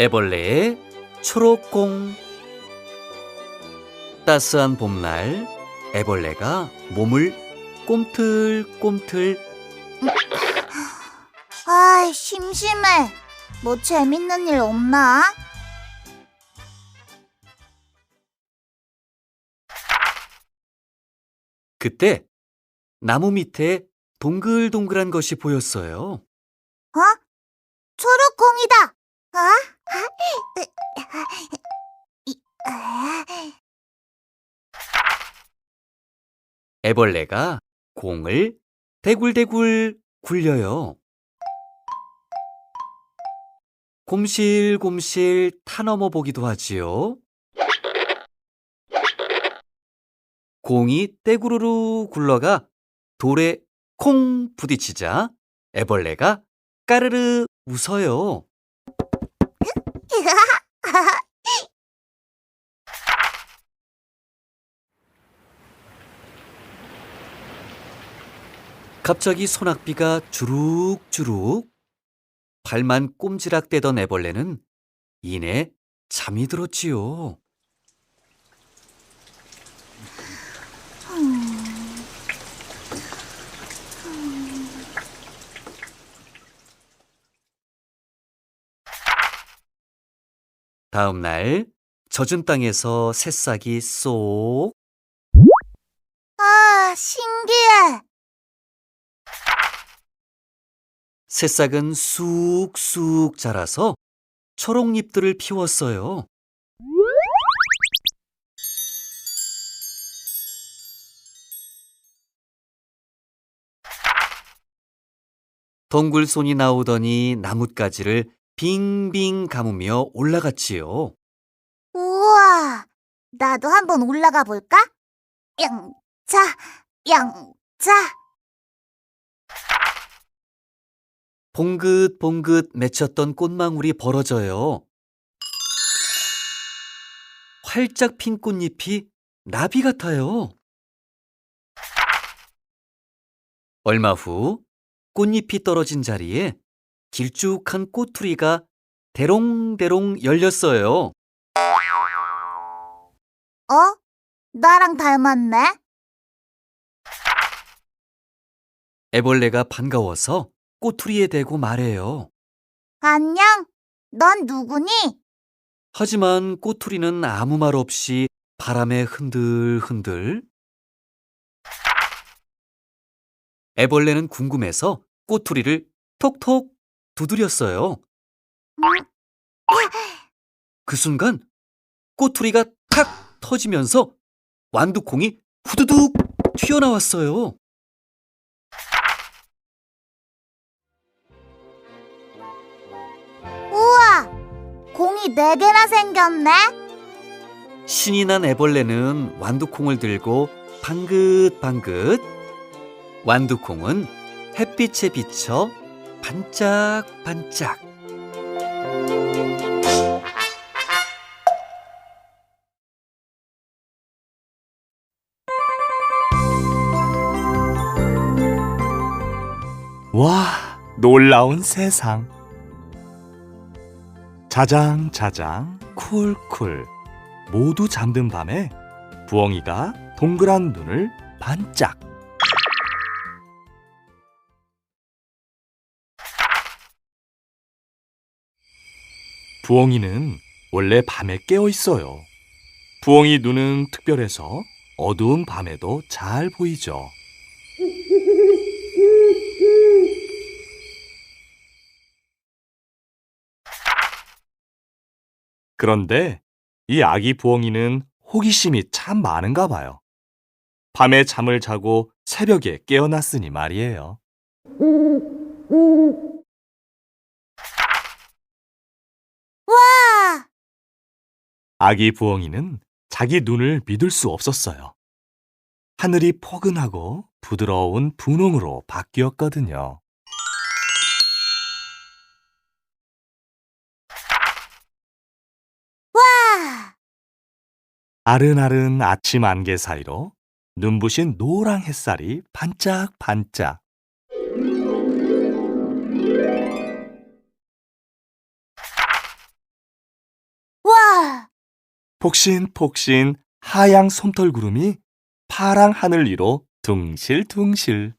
애벌레의 초록공 따스한 봄날 애벌레가 몸을 꼼틀꼼틀 아, 심심해. 뭐 재밌는 일 없나? 그때 나무 밑에 동글동글한 것이 보였어요. 어? 초록공이다. 아? 이, 아, 애벌레가 공을 대굴대굴 굴려요. 곰실곰실 타넘어 보기도 하지요. 공이 떼구르르 굴러가 돌에 콩 부딪히자 애벌레가 까르르 웃어요. 갑자기 소낙비가 주룩주룩 발만 꼼지락대던 애벌레는 이내 잠이 들었지요. 다음 날 젖은 땅에서 새싹이 쏙 아, 신기해. 새싹은 쑥쑥 자라서 초록잎들을 피웠어요. 덩굴손이 나오더니 나뭇가지를 빙빙 감으며 올라갔지요. 우와, 나도 한번 올라가 볼까? 영차, 영차. 봉긋봉긋 맺혔던 꽃망울이 벌어져요. 활짝 핀 꽃잎이 나비 같아요. 얼마 후 꽃잎이 떨어진 자리에 길쭉한 꼬투리가 대롱대롱 열렸어요. 어? 나랑 닮았네? 애벌레가 반가워서 꼬투리에 대고 말해요. 안녕. 넌 누구니? 하지만 꼬투리는 아무 말 없이 바람에 흔들흔들. 애벌레는 궁금해서 꼬투리를 톡톡 두드렸어요. 그 순간 꼬투리가 탁 터지면서 완두콩이 후두둑 튀어나왔어요. 우와, 공이 네 개나 생겼네? 신이 난 애벌레는 완두콩을 들고 방긋방긋. 완두콩은 햇빛에 비쳐 반짝반짝. 와, 놀라운 세상. 자장 자장, 쿨쿨. 모두 잠든 밤에 부엉이가 동그란 눈을 반짝. 부엉이는 원래 밤에 깨어 있어요. 부엉이 눈은 특별해서 어두운 밤에도 잘 보이죠. 그런데 이 아기 부엉이는 호기심이 참 많은가 봐요. 밤에 잠을 자고 새벽에 깨어났으니 말이에요. 와, 아기 부엉이는 자기 눈을 믿을 수 없었어요. 하늘이 포근하고 부드러운 분홍으로 바뀌었거든요. 와. 아른아른 아침 안개 사이로 눈부신 노랑 햇살이 반짝반짝. 폭신폭신 하양 솜털구름이 파랑 하늘 위로 둥실둥실.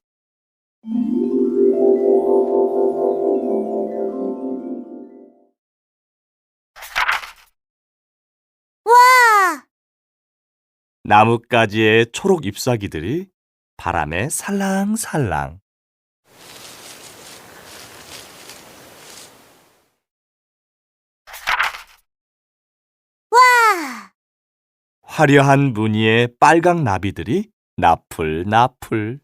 와! 나뭇가지의 초록 잎사귀들이 바람에 살랑살랑. 와! 화려한 무늬의 빨강 나비들이 나풀 나풀.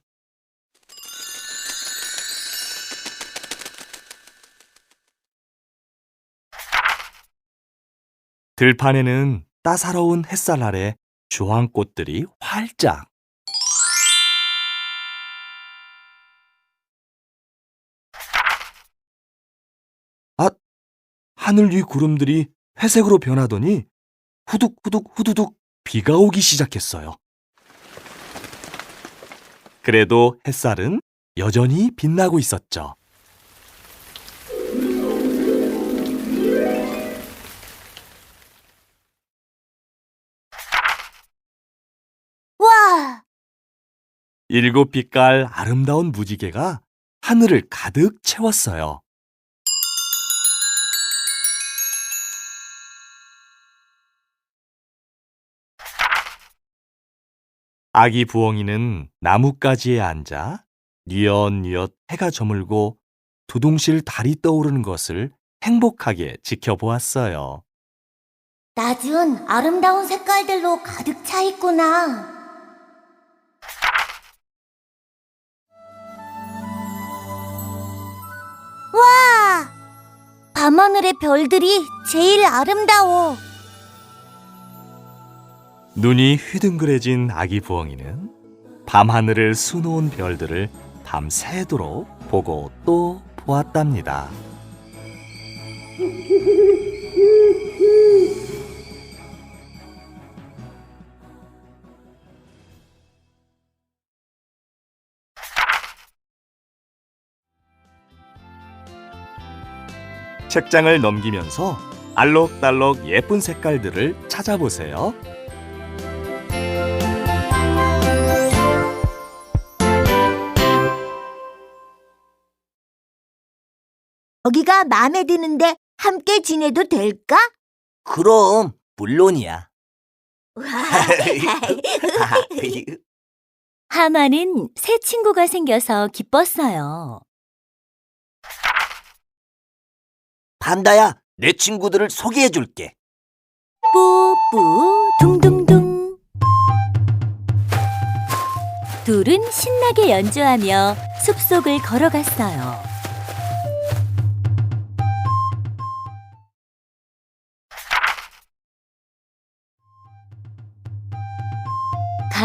들판에는 따사로운 햇살 아래 주황꽃들이 활짝. 아, 하늘 위 구름들이 회색으로 변하더니 후둑후둑 후두둑 비가 오기 시작했어요. 그래도 햇살은 여전히 빛나고 있었죠. 와! 일곱 빛깔 아름다운 무지개가 하늘을 가득 채웠어요. 아기 부엉이는 나뭇가지에 앉아 뉘엿뉘엿 해가 저물고 두둥실 달이 떠오르는 것을 행복하게 지켜보았어요. 낮은 아름다운 색깔들로 가득 차 있구나. 와! 밤하늘의 별들이 제일 아름다워. 눈이 휘둥그레진 아기 부엉이는 밤하늘을 수놓은 별들을 밤새도록 보고 또 보았답니다. 책장을 넘기면서 알록달록 예쁜 색깔들을 찾아보세요. 여기가 마음에 드는데 함께 지내도 될까? 그럼 물론이야. 하마는 새 친구가 생겨서 기뻤어요. 판다야, 내 친구들을 소개해 줄게. 뿌뿌 둥둥둥 둘은 신나게 연주하며 숲속을 걸어갔어요.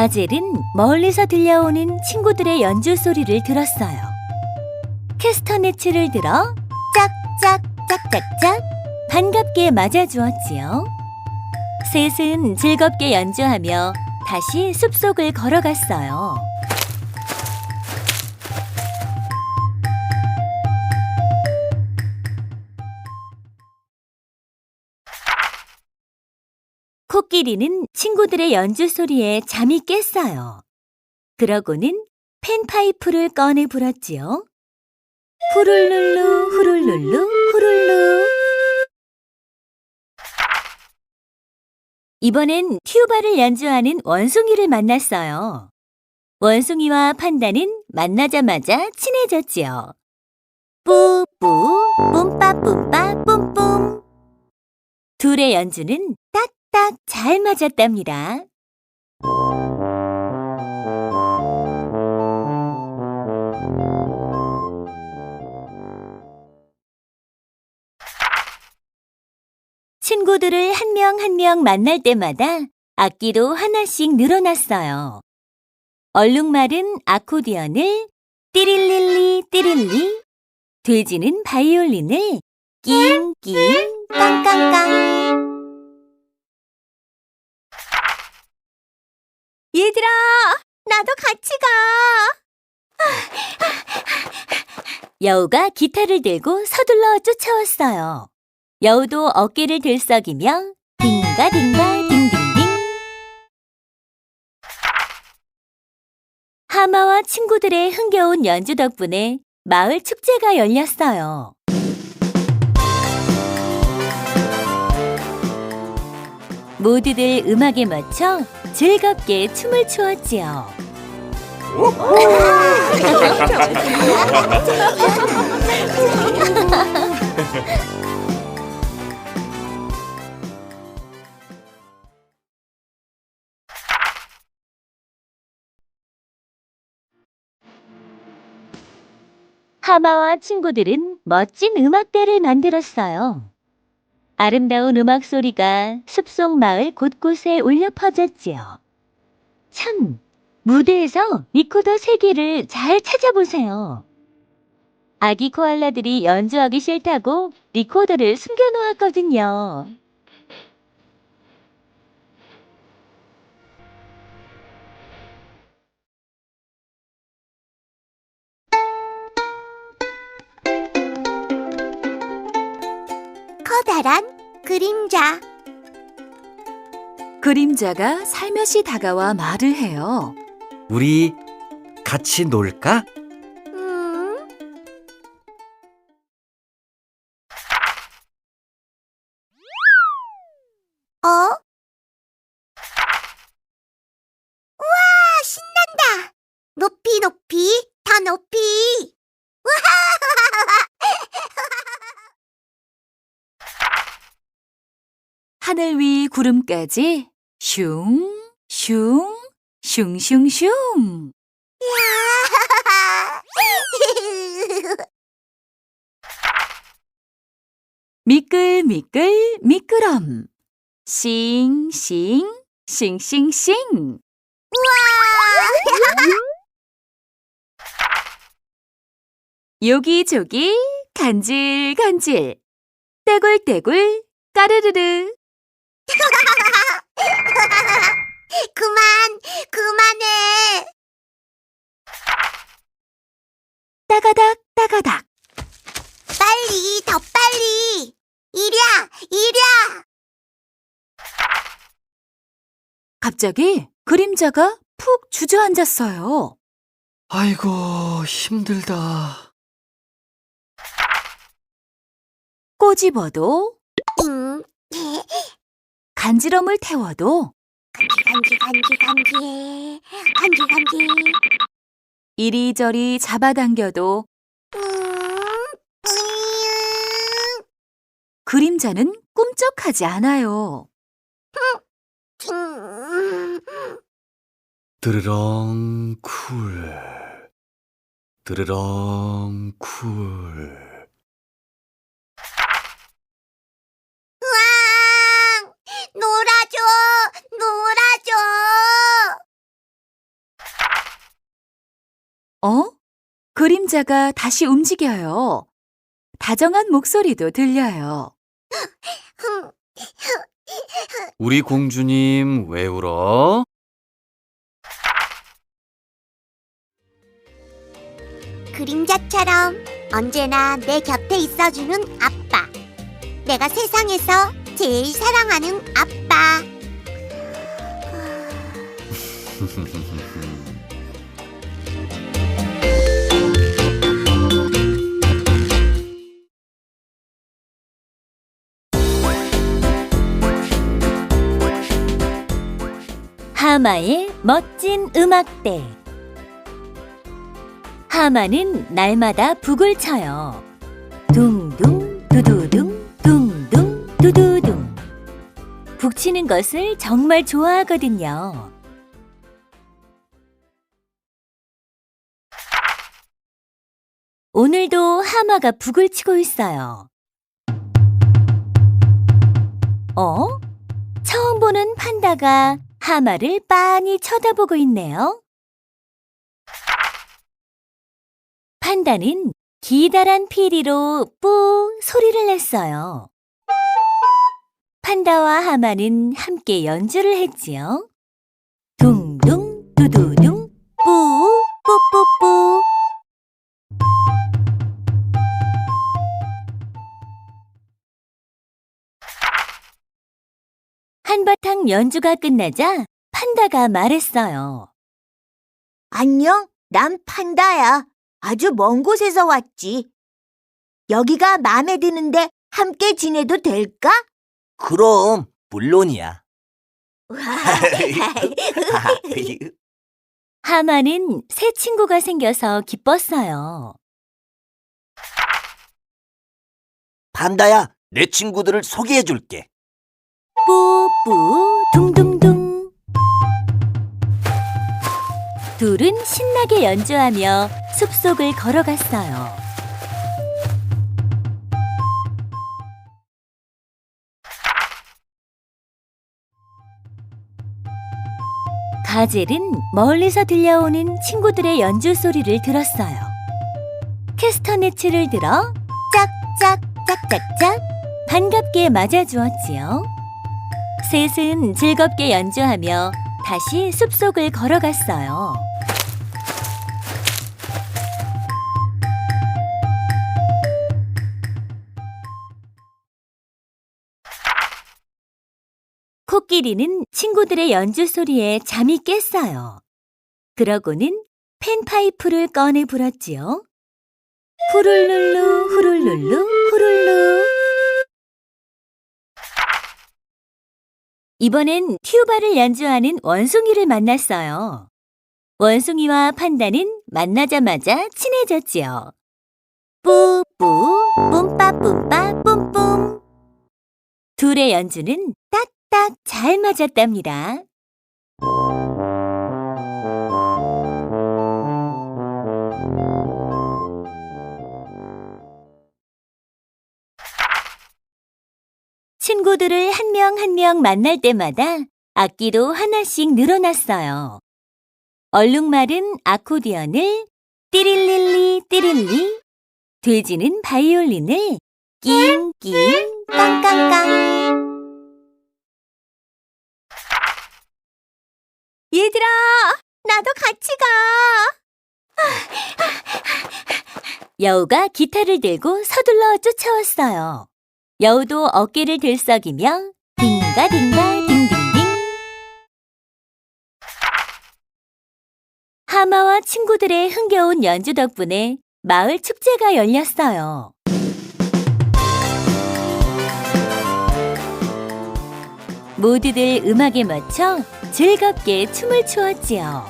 가젤은 멀리서 들려오는 친구들의 연주 소리를 들었어요. 캐스터네츠를 들어 짝짝 짝짝짝 반갑게 맞아주었지요. 셋은 즐겁게 연주하며 다시 숲속을 걸어갔어요. 코끼리는 친구들의 연주 소리에 잠이 깼어요. 그러고는 펜파이프를 꺼내 불었지요. 후룰룰루 후룰룰루 후룰루 이번엔 튜바를 연주하는 원숭이를 만났어요. 원숭이와 판다는 만나자마자 친해졌지요. 뿌뿌 뿜빠뿜빠 뿜뿜 둘의 연주는 딱 딱 잘 맞았답니다. 친구들을 한 명 한 명 만날 때마다 악기도 하나씩 늘어났어요. 얼룩말은 아코디언을 띠릴릴리 띠릴리, 돼지는 바이올린을 낑낑 나도 같이 가. 여우가 기타를 들고 서둘러 쫓아왔어요. 여우도 어깨를 들썩이며 딩가딩가 딩딩딩. 하마와 친구들의 흥겨운 연주 덕분에 마을 축제가 열렸어요. 모두들 음악에 맞춰 즐겁게 춤을 추었지요. 하마와 친구들은 멋진 음악대를 만들었어요. 아름다운 음악 소리가 숲속 마을 곳곳에 울려 퍼졌지요. 참, 무대에서 리코더 세 개를 잘 찾아보세요. 아기 코알라들이 연주하기 싫다고 리코더를 숨겨놓았거든요. 커다란 그림자. 그림자가 살며시 다가와 말을 해요. 우리 같이 놀까? 음, 어? 우와, 신난다. 높이 높이 더 높이. 하늘 위 구름까지 슝, 슝, 슝슝슝. 미끌미끌 미끄럼. 싱싱, 싱싱싱. 요기조기 간질간질. 떼굴떼굴 까르르르. 그만, 그만해. 따가닥 따가닥. 빨리, 더 빨리. 이랴, 이랴. 갑자기 그림자가 푹 주저앉았어요. 아이고, 힘들다. 꼬집어도 응. 간지럼을 태워도 간지, 간지, 간지, 간지. 간지, 간지. 이리저리 잡아당겨도 그림자는 꿈쩍하지 않아요. 음. 드르렁 쿨. 드르렁 쿨. 으앙! 놀아줘! 놀아줘! 어? 그림자가 다시 움직여요. 다정한 목소리도 들려요. 흥, 우리 공주님 왜 울어? 그림자처럼 언제나 내 곁에 있어주는 아빠. 내가 세상에서 제일 사랑하는 아빠. 하마의 멋진 음악대. 하마는 날마다 북을 쳐요. 둥둥 두두둥 둥둥 두두둥. 북 치는 것을 정말 좋아하거든요. 오늘도 하마가 북을 치고 있어요. 어? 처음 보는 판다가 하마를 빤히 쳐다보고 있네요. 판다는 기다란 피리로 뿌 소리를 냈어요. 판다와 하마는 함께 연주를 했지요. 연주가 끝나자 판다가 말했어요. 안녕? 난 판다야. 아주 먼 곳에서 왔지. 여기가 마음에 드는데 함께 지내도 될까? 그럼 물론이야. 하마는 새 친구가 생겨서 기뻤어요. 판다야, 내 친구들을 소개해 줄게. 뿌뿌 둥둥둥 둘은 신나게 연주하며 숲속을 걸어갔어요. 가젤은 멀리서 들려오는 친구들의 연주 소리를 들었어요. 캐스터네츠를 들어 짝짝 짝짝짝 반갑게 맞아주었지요. 셋은 즐겁게 연주하며 다시 숲속을 걸어갔어요. 코끼리는 친구들의 연주 소리에 잠이 깼어요. 그러고는 펜파이프를 꺼내 불었지요. 후룰룰루 후룰룰루 이번엔 튜바를 연주하는 원숭이를 만났어요. 원숭이와 판다는 만나자마자 친해졌지요. 뿌뿌, 뿜빠뿜빠 뿜뿜. 둘의 연주는 딱딱 잘 맞았답니다. 친구들을 한 명 한 명 만날 때마다 악기도 하나씩 늘어났어요. 얼룩말은 아코디언을 띠릴릴리 띠릴리, 돼지는 바이올린을 낑낑 깡깡깡. 얘들아, 나도 같이 가. 여우가 기타를 들고 서둘러 쫓아왔어요. 여우도 어깨를 들썩이며 딩가딩가 딩딩딩. 하마와 친구들의 흥겨운 연주 덕분에 마을 축제가 열렸어요. 모두들 음악에 맞춰 즐겁게 춤을 추었지요.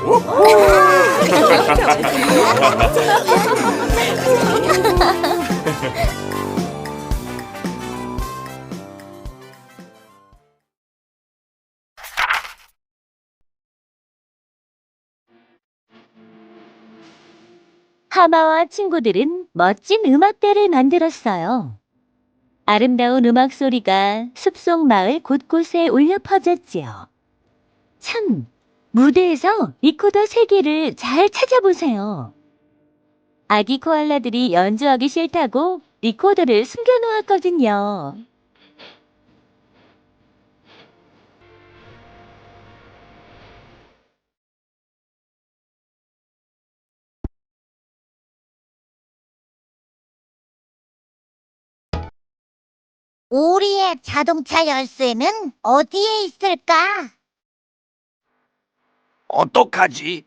하마와 친구들은 멋진 음악대를 만들었어요. 아름다운 음악 소리가 숲속 마을 곳곳에 울려 퍼졌지요. 참, 무대에서 리코더 세 개를 잘 찾아보세요. 아기 코알라들이 연주하기 싫다고 리코더를 숨겨놓았거든요. 우리의 자동차 열쇠는 어디에 있을까? 어떡하지?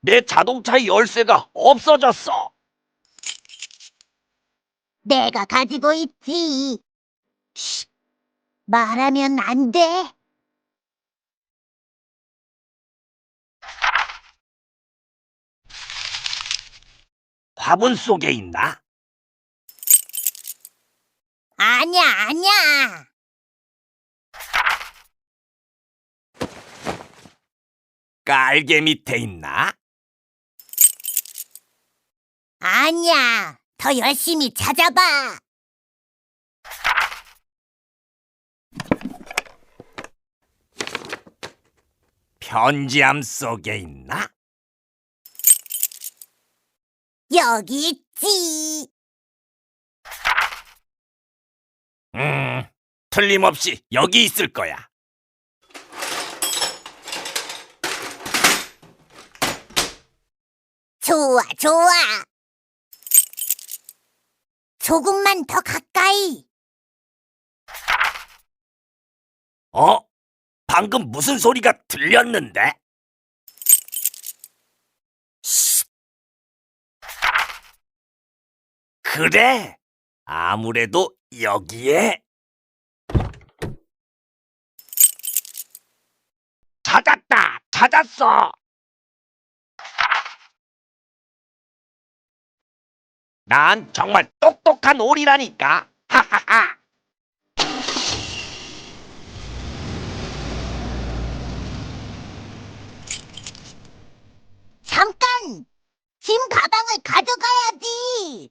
내 자동차 열쇠가 없어졌어. 내가 가지고 있지. 쉿, 말하면 안 돼. 화분 속에 있나? 아니야, 아니야. 깔개 밑에 있나? 아니야. 더 열심히 찾아봐. 편지함 속에 있나? 여기 있지. 틀림없이 여기 있을 거야. 좋아, 좋아. 조금만 더 가까이. 어? 방금 무슨 소리가 들렸는데? 그래. 아무래도 여기에 찾았다. 찾았어. 난 정말 똑똑한 오리라니까. 하하하. 잠깐! 짐 가방을 가져가야지!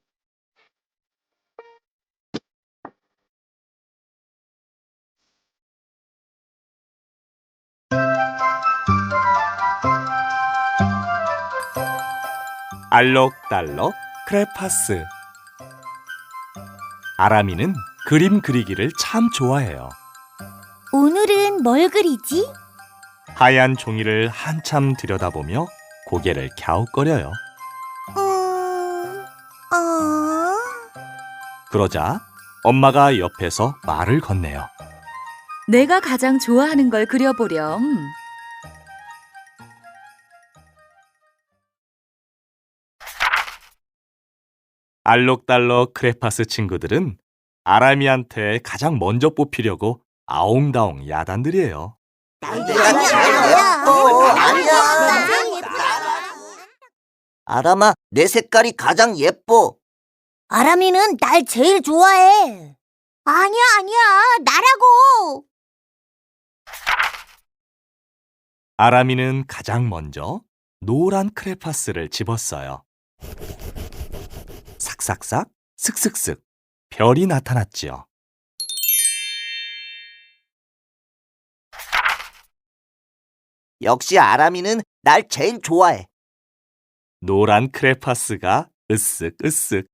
알록달록 크레파스. 아람이는 그림 그리기를 참 좋아해요. 오늘은 뭘 그리지? 하얀 종이를 한참 들여다보며 고개를 갸웃거려요. 음... 어... 그러자 엄마가 옆에서 말을 건네요. 내가 가장 좋아하는 걸 그려보렴. 알록달록 크레파스 친구들은 아람이한테 가장 먼저 뽑히려고 아웅다웅 야단들이에요. 아람아, 내 색깔이 가장 예뻐. 아람이는 날 제일 좋아해. 아니야, 아니야. 나라고. 아람이는 가장 먼저 노란 크레파스를 집었어요. 삭삭삭, 슥슥슥, 별이 나타났지요. 역시 아람이는 날 제일 좋아해. 노란 크레파스가 으쓱으쓱.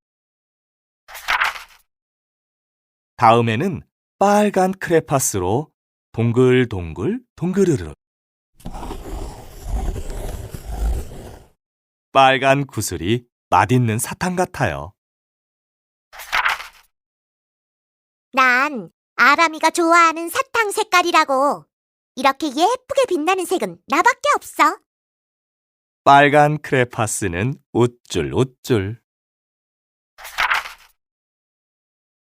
다음에는 빨간 크레파스로 동글동글 동글으르. 빨간 구슬이 맛있는 사탕 같아요. 난 아람이가 좋아하는 사탕 색깔이라고. 이렇게 예쁘게 빛나는 색은 나밖에 없어. 빨간 크레파스는 우쭐 우쭐.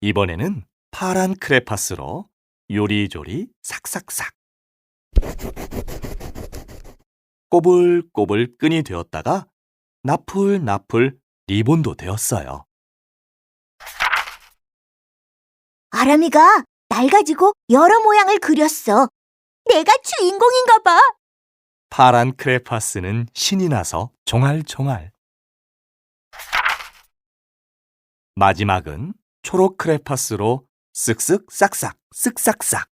이번에는 파란 크레파스로 요리조리 삭삭삭. 꼬불꼬불 끈이 되었다가 나풀나풀 리본도 되었어요. 아람이가 날 가지고 여러 모양을 그렸어. 내가 주인공인가 봐. 파란 크레파스는 신이 나서 종알종알. 마지막은 초록 크레파스로 쓱쓱 싹싹 쓱싹싹.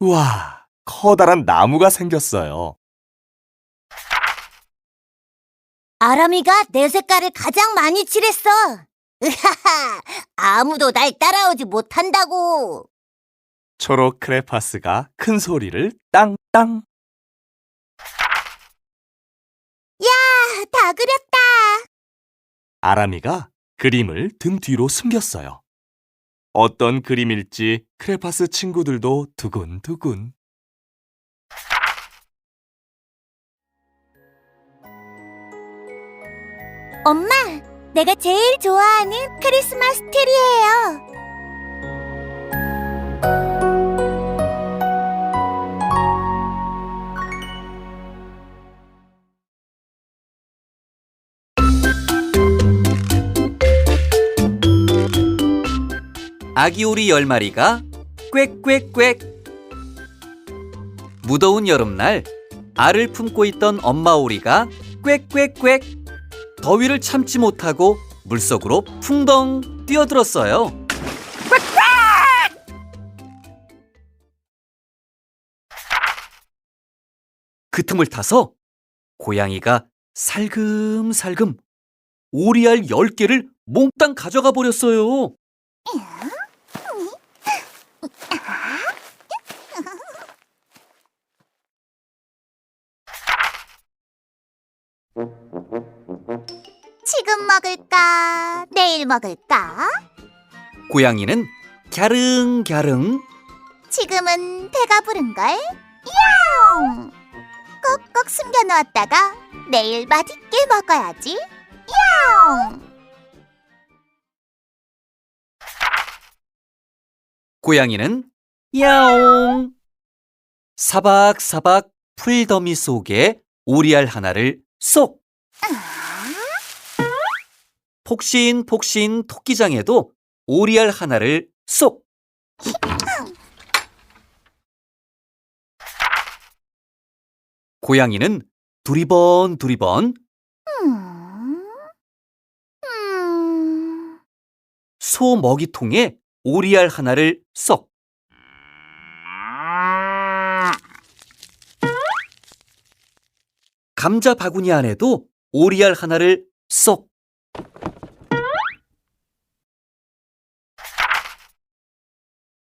우와, 커다란 나무가 생겼어요. 아람이가 내 색깔을 가장 많이 칠했어. 으하하, 아무도 날 따라오지 못한다고. 초록 크레파스가 큰 소리를 땅땅. 아, 다 그렸다. 아람이가 그림을 등 뒤로 숨겼어요. 어떤 그림일지 크레파스 친구들도 두근두근. 엄마, 내가 제일 좋아하는 크리스마스 트리예요. 아기 오리 열 마리가 꽥꽥꽥. 무더운 여름날 알을 품고 있던 엄마 오리가 꽥꽥꽥. 더위를 참지 못하고 물속으로 풍덩 뛰어들었어요. 그 틈을 타서 고양이가 살금살금 오리알 10개를 몽땅 가져가 버렸어요. 지금 먹을까? 내일 먹을까? 고양이는 갸릉갸릉 지금은 배가 부른걸? 야옹! 꼭꼭 숨겨놓았다가 내일 맛있게 먹어야지. 고양이는 야옹. 사박사박 풀더미 속에 오리알 하나를 쏙. 폭신폭신 토끼장에도 오리알 하나를 쏙. 고양이는 두리번 두리번 음. 음. 소 먹이통에 오리알 하나를 쏙. 감자 바구니 안에도 오리알 하나를 쏙.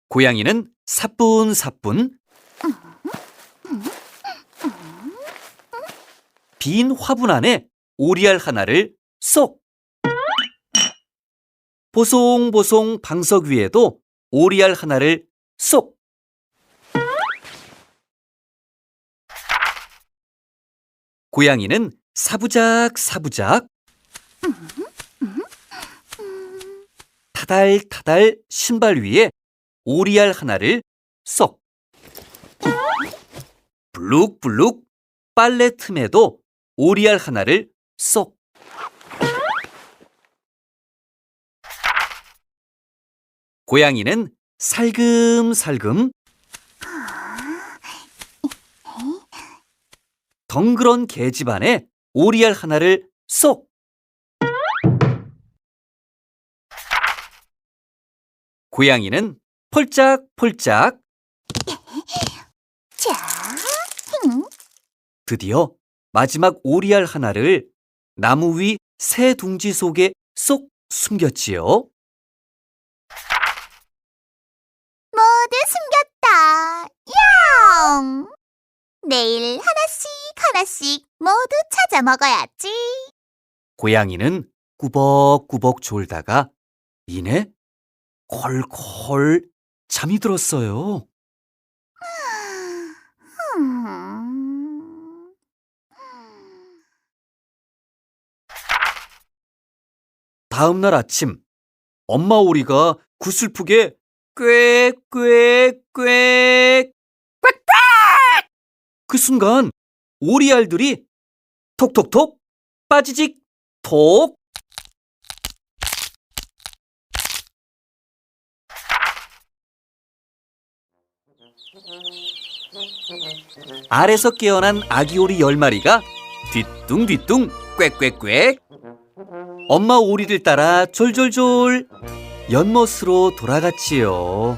고양이는 사뿐사뿐 빈 화분 안에 오리알 하나를 쏙. 보송보송 방석 위에도 오리알 하나를 쏙. 고양이는 사부작 사부작 타달 타달 신발 위에 오리알 하나를 쏙. 블룩블룩 빨래 틈에도 오리알 하나를 쏙. 고양이는 살금살금 덩그런 계집 안에 오리알 하나를 쏙. 고양이는 폴짝폴짝 자, 드디어 마지막 오리알 하나를 나무 위 새 둥지 속에 쏙 숨겼지요. 모두 숨겼다. 영! 내일 하나씩 하나씩 모두 찾아 먹어야지. 고양이는 꾸벅꾸벅 졸다가 이내 콜콜 잠이 들었어요. 음. 다음 날 아침 엄마 오리가 구슬프게 꽥꽥 그 순간 오리알들이 톡톡톡 빠지직 톡 알에서 깨어난 아기 오리 열마리가 뒤뚱뒤뚱 꽥꽥꽥 엄마 오리를 따라 졸졸졸 연못으로 돌아갔지요.